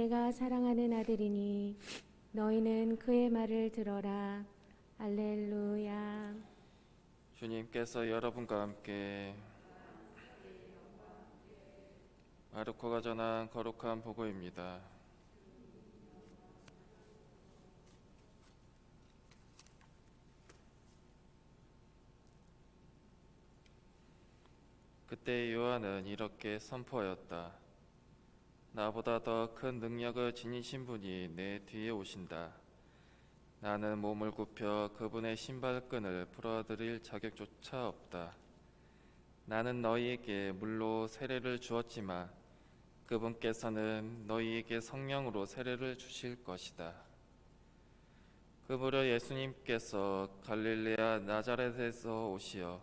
내가 사랑하는 아들이니 너희는 그의 말을 들어라. 알렐루야. 주님께서 여러분과 함께 마르코가 전한 거룩한 보고입니다. 그때 요한은 이렇게 선포하였다. 나보다 더 큰 능력을 지니신 분이 내 뒤에 오신다. 나는 몸을 굽혀 그분의 신발끈을 풀어드릴 자격조차 없다. 나는 너희에게 물로 세례를 주었지만 그분께서는 너희에게 성령으로 세례를 주실 것이다. 그 무렵 예수님께서 갈릴레아 나자렛에서 오시어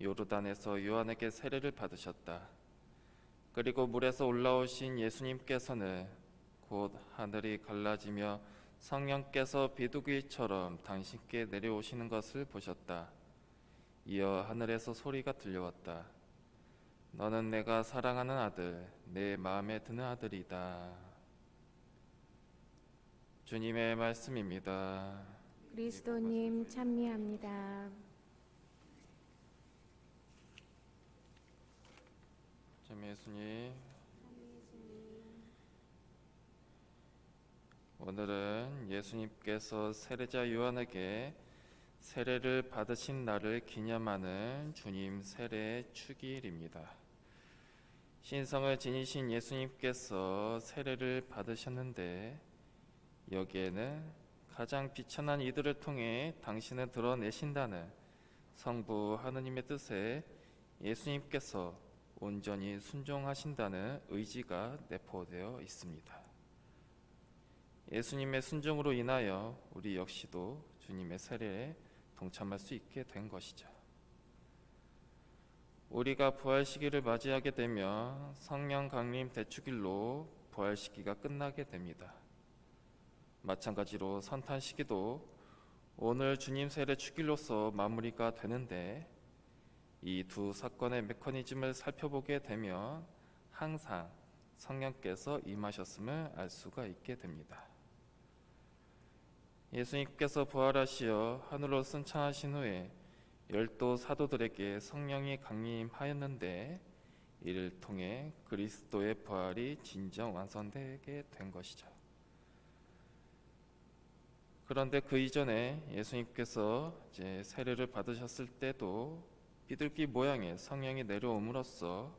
요르단에서 요한에게 세례를 받으셨다. 그리고 물에서 올라오신 예수님께서는 곧 하늘이 갈라지며 성령께서 비둘기처럼 당신께 내려오시는 것을 보셨다. 이어 하늘에서 소리가 들려왔다. 너는 내가 사랑하는 아들, 내 마음에 드는 아들이다. 주님의 말씀입니다. 그리스도님 찬미합니다. 참 예수님. 오늘은 예수님께서 세례자 요한에게 세례를 받으신 날을 기념하는 주님 세례 축일입니다. 신성을 지니신 예수님께서 세례를 받으셨는데 여기에는 가장 비천한 이들을 통해 당신을 드러내신다는 성부 하느님의 뜻에 예수님께서 온전히 순종하신다는 의지가 내포되어 있습니다. 예수님의 순종으로 인하여 우리 역시도 주님의 세례에 동참할 수 있게 된 것이죠. 우리가 부활 시기를 맞이하게 되면 성령 강림 대축일로 부활 시기가 끝나게 됩니다. 마찬가지로 선탄 시기도 오늘 주님 세례 축일로서 마무리가 되는데 이 두 사건의 메커니즘을 살펴보게 되면 항상 성령께서 임하셨음을 알 수가 있게 됩니다. 예수님께서 부활하시어 하늘로 승천하신 후에 열도 사도들에게 성령이 강림하였는데 이를 통해 그리스도의 부활이 진정 완성되게 된 것이죠. 그런데 그 이전에 예수님께서 이제 세례를 받으셨을 때도 비둘기 모양의 성령이 내려옴으로써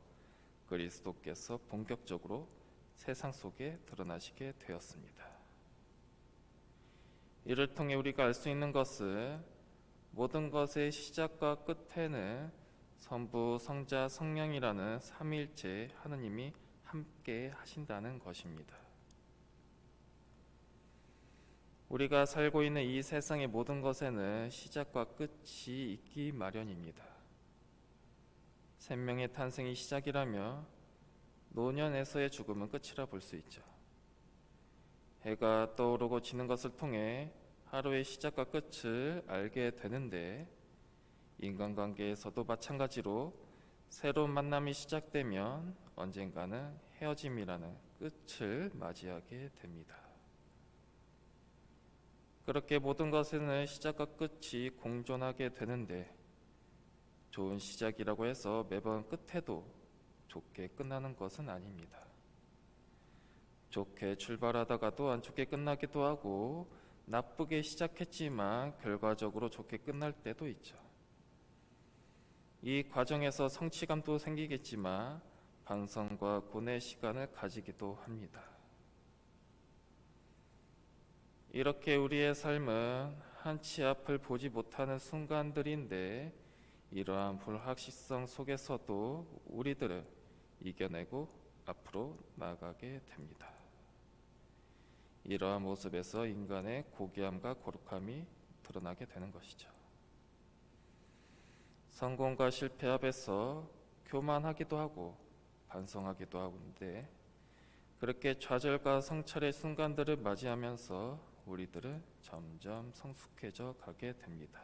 그리스도께서 본격적으로 세상 속에 드러나시게 되었습니다. 이를 통해 우리가 알 수 있는 것은 모든 것의 시작과 끝에는 성부, 성자, 성령이라는 삼위일체 하느님이 함께 하신다는 것입니다. 우리가 살고 있는 이 세상의 모든 것에는 시작과 끝이 있기 마련입니다. 생명의 탄생이 시작이라며 노년에서의 죽음은 끝이라 볼 수 있죠. 해가 떠오르고 지는 것을 통해 하루의 시작과 끝을 알게 되는데 인간관계에서도 마찬가지로 새로운 만남이 시작되면 언젠가는 헤어짐이라는 끝을 맞이하게 됩니다. 그렇게 모든 것에는 시작과 끝이 공존하게 되는데 좋은 시작이라고 해서 매번 끝에도 좋게 끝나는 것은 아닙니다. 좋게 출발하다가도 안 좋게 끝나기도 하고 나쁘게 시작했지만 결과적으로 좋게 끝날 때도 있죠. 이 과정에서 성취감도 생기겠지만 반성과 고뇌 시간을 가지기도 합니다. 이렇게 우리의 삶은 한 치 앞을 보지 못하는 순간들인데 이러한 불확실성 속에서도 우리들은 이겨내고 앞으로 나아가게 됩니다. 이러한 모습에서 인간의 고귀함과 거룩함이 드러나게 되는 것이죠. 성공과 실패 앞에서 교만하기도 하고 반성하기도 하는데 그렇게 좌절과 성찰의 순간들을 맞이하면서 우리들은 점점 성숙해져 가게 됩니다.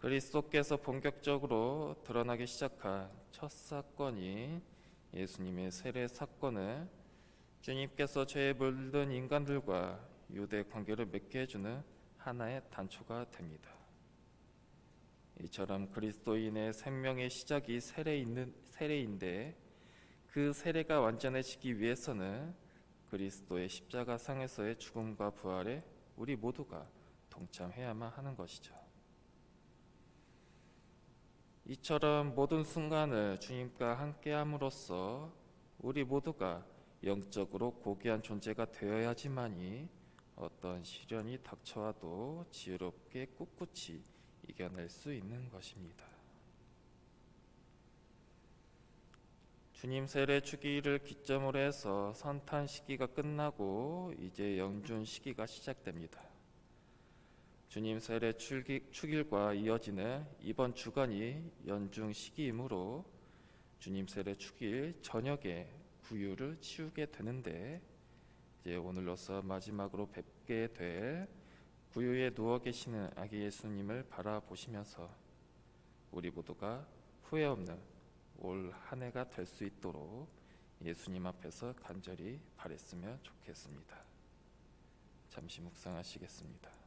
그리스도께서 본격적으로 드러나기 시작한 첫 사건이 예수님의 세례 사건은 주님께서 죄에 물든 인간들과 유대 관계를 맺게 해주는 하나의 단초가 됩니다. 이처럼 그리스도인의 생명의 시작이 세례 있는 세례인데 그 세례가 완전해지기 위해서는 그리스도의 십자가 상에서의 죽음과 부활에 우리 모두가 동참해야만 하는 것이죠. 이처럼 모든 순간을 주님과 함께함으로써 우리 모두가 영적으로 고귀한 존재가 되어야지만이 어떤 시련이 닥쳐와도 지혜롭게 꿋꿋이 이겨낼 수 있는 것입니다. 주님 세례 주기를 기점으로 해서 선탄 시기가 끝나고 이제 영준 시기가 시작됩니다. 주님 세례 축일과 이어지는 이번 주간이 연중 시기이므로 주님 세례 축일 저녁에 구유를 치우게 되는데 이제 오늘로서 마지막으로 뵙게 될 구유에 누워 계시는 아기 예수님을 바라보시면서 우리 모두가 후회 없는 올 한 해가 될 수 있도록 예수님 앞에서 간절히 바랬으면 좋겠습니다. 잠시 묵상하시겠습니다.